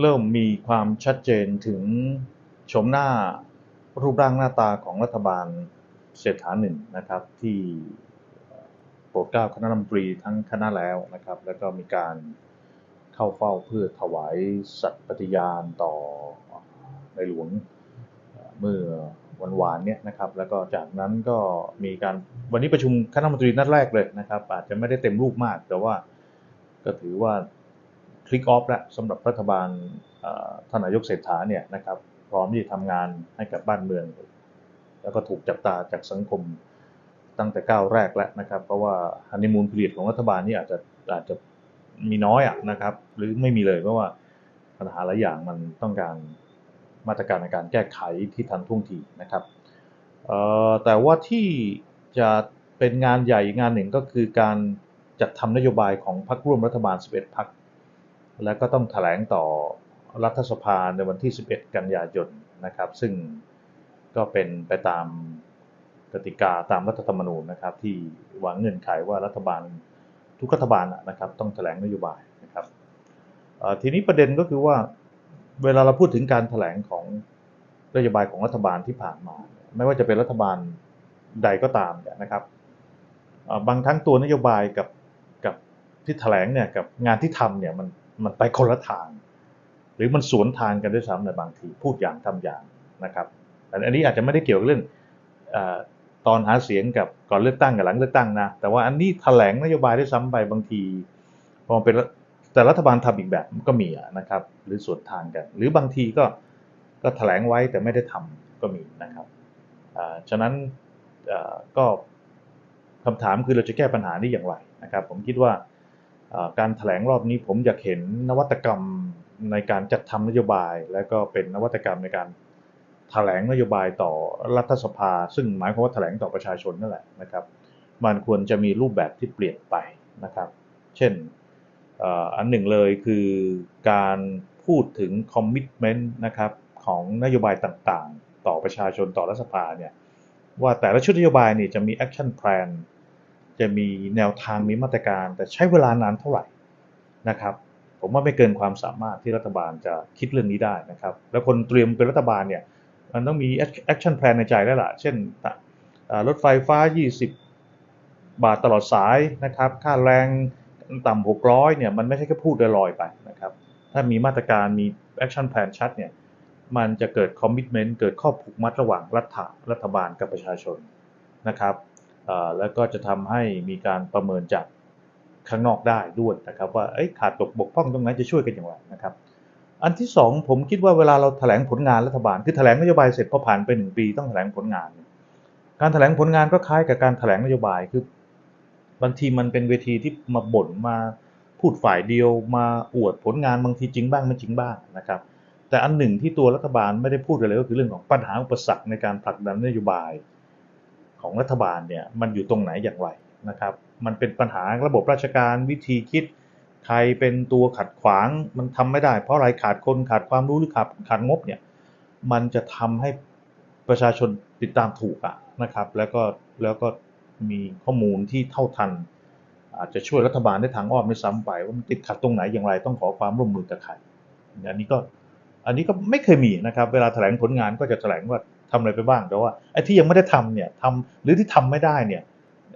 เริ่มมีความชัดเจนถึงโฉมหน้ารูปร่างหน้าตาของรัฐบาลเศรษฐาหนึ่งนะครับ ที่โปรดเกล้าคณะรัฐมนตรีทั้งคณะแล้วนะครับ แล้วก็มีการเข้าเฝ้าเพื่อถวายสัตย์ปฏิญาณต่อในหลวงเมื่อวันวานเนี่ยนะครับ แล้วก็จากนั้นก็มีการวันนี้ประชุมคณะรัฐมนตรีนัดแรกเลยนะครับ อาจจะไม่ได้เต็มรูปมาก แต่ว่าก็ถือว่า คลิกออฟแล้วสำหรับรัฐบาลท่านนายกเศรษฐาเนี่ยนะครับพร้อมที่จะทำงานให้กับบ้านเมือง แล้วก็ถูกจับตาจากสังคมตั้งแต่ก้าวแรกแล้วนะครับ เพราะว่าฮันนีมูนพีเรียดของรัฐบาลนี่อาจจะอาจจะมีน้อยอะนะครับ หรือไม่มีเลยเพราะว่าปัญหาหลายอย่างมันต้องการมาตรการในการแก้ไขที่ทันท่วงทีนะครับแต่ว่าที่จะเป็นงานใหญ่งานหนึ่งก็คือการจัดทำนโยบายของพรรคร่วมรัฐบาล 11 พรรค แล้วก็ต้องแถลงต่อรัฐสภาในวันที่ 11 กันยายนนะครับ ซึ่งก็เป็นไปตามกติกาตามรัฐธรรมนูญนะครับ ที่วางเงื่อนไขว่ารัฐบาลทุกรัฐบาลนะครับ ต้องแถลงนโยบายนะครับทีนี้ประเด็นก็คือว่าเวลาเราพูดถึงการแถลงของนโยบายของรัฐบาลที่ผ่านมา ไม่ว่าจะเป็นรัฐบาลใดก็ตามนะครับบางครั้งตัวนโยบายกับกับที่แถลงเนี่ยกับงานที่ทำเนี่ยมัน มันไปคนละทาง หรือมันสวนทางกันด้วยซ้ำในบางทีพูดอย่างทำอย่างนะครับอันอันนี้อาจจะไม่ได้เกี่ยวกับเรื่องอตอนหาเสียงกับก่อนเลือกตั้งกับหลังเลือกตั้งนะแต่ว่าอันนี้แถลงนโยบายด้วยซ้ำไปบางทีพอเป็นแต่รัฐบาลทำอีกแบบก็มีนะครับ หรือสวนทางกัน หรือบางทีก็ก็แถลงไว้แต่ไม่ได้ทำก็มีนะครับฉะนั้นก็คำถามคือเราจะแก้ปัญหานี้อย่างไรนะครับ ผมคิดว่า การแถลงรอบนี้ผมอยากเห็นนวัตกรรมในการจัดทำนโยบาย และก็เป็นนวัตกรรมในการแถลงนโยบายต่อรัฐสภา ซึ่งหมายความว่าแถลงต่อประชาชนนั่นแหละนะครับ มันควรจะมีรูปแบบที่เปลี่ยนไปนะครับ เช่นอันหนึ่งเลยคือการพูดถึงคอมมิชเมนต์นะครับของนโยบายต่างๆ ต่อประชาชนต่อรัฐสภาเนี่ยว่าแต่ละชุดนโยบายนี่จะมีแอคชั่นแพลน จะมีแนวทางมีมาตรการ แต่ใช้เวลานานเท่าไหร่นะครับ ผมว่าไม่เกินความสามารถที่รัฐบาลจะคิดเรื่องนี้ได้นะครับ แล้วคนเตรียมเป็นรัฐบาลเนี่ยมันต้องมีแอคชั่นแพลนในใจแล้วล่ะ เช่นรถไฟฟ้า 20 บาทตลอดสายนะครับ ค่าแรงต่ำ600เนี่ยมันไม่ใช่แค่พูดลอยๆไปนะครับ ถ้ามีมาตรการมีแอคชั่นแพลนชัดเนี่ยมันจะเกิดคอมมิชเมนต์เกิดข้อผูกมัดระหว่างรัฐรัฐบาลกับประชาชนนะครับ แล้วก็จะทำให้มีการประเมินจากข้างนอกได้ด้วยนะครับ ว่าเอ้ขาดตกบกพร่องตรงไหนจะช่วยกันอย่างไรนะครับ อันที่สองผมคิดว่าเวลาเราแถลงผลงานรัฐบาล คือแถลงนโยบายเสร็จพอผ่านไปหนึ่งปีต้องแถลงผลงาน การแถลงผลงานก็คล้ายกับการแถลงนโยบายคือบางทีมันเป็นเวทีที่มาบ่นมาพูดฝ่ายเดียวมาอวดผลงานบางทีจริงบ้างไม่จริงบ้างนะครับ แต่อันหนึ่งที่ตัวรัฐบาลไม่ได้พูดเลยก็คือเรื่องของปัญหาอุปสรรคในการผลักดันนโยบาย ของรัฐบาลเนี่ยมันอยู่ตรงไหนอย่างไรนะครับ มันเป็นปัญหาระบบราชการวิธีคิด ใครเป็นตัวขัดขวางมันทำไม่ได้ เพราะอะไรขาดคนขาดความรู้หรือขาดขาดงบเนี่ยมันจะทำให้ประชาชนติดตามถูกอะนะครับ แล้วก็แล้วก็มีข้อมูลที่เท่าทัน อาจจะช่วยรัฐบาลได้ทางอ้อมไม่ซ้ำไป ว่ามันติดขัดตรงไหนอย่างไรต้องขอความร่วมมือกับใครอันนี้ก็อันนี้ก็ไม่เคยมีนะครับ เวลาแถลงผลงานก็จะแถลงว่า ทำอะไรไปบ้างแต่ว่าไอ้ที่ยังไม่ได้ทำเนี่ยทำหรือที่ทำไม่ได้เนี่ย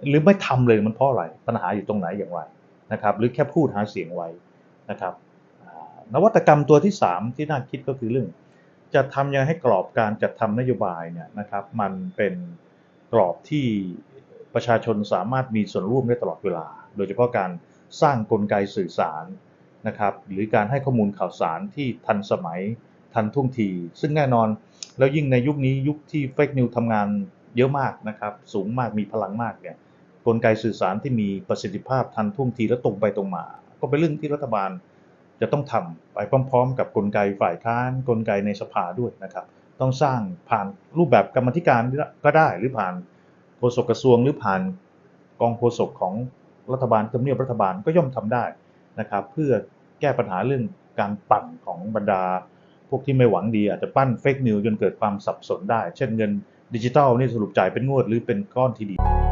หรือไม่ทำเลยมันเพราะอะไรปัญหาอยู่ตรงไหนอย่างไรนะครับหรือแค่พูดหาเสียงไว้นะครับนวัตกรรมตัวที่สามที่น่าคิดก็คือเรื่อง จะทำยังไงให้กรอบการจัดทำนโยบายเนี่ยนะครับมันเป็นกรอบที่ประชาชนสามารถมีส่วนร่วมได้ตลอดเวลา โดยเฉพาะการสร้างกลไกสื่อสารนะครับหรือการให้ข้อมูลข่าวสารที่ทันสมัย ทันท่วงที ซึ่งแน่นอนแล้วยิ่งในยุคนี้ยุคที่เฟกนิวทำงานเยอะมากนะครับ สูงมากมีพลังมากเนี่ยกลไกสื่อสารที่มีประสิทธิภาพทันท่วงทีและตรงไปตรงมา ก็เป็นเรื่องที่รัฐบาลจะต้องทำไปพร้อม ๆ กับกลไกฝ่ายค้าน กลไกในสภาด้วยนะครับ ต้องสร้างผ่านรูปแบบกรรมธิการก็ได้หรือผ่านโฆษกกระทรวงหรือผ่านกองโฆษกของรัฐบาลทำเนียบรัฐบาลก็ย่อมทำได้นะครับ เพื่อแก้ปัญหาเรื่องการปั่นของบรรดา พวกที่ไม่หวังดีอาจจะปั้นเฟกนิวจนเกิดความสับสนได้ เช่นเงินดิจิทัลนี่สรุปจ่ายเป็นงวดหรือเป็นก้อนทีเดียว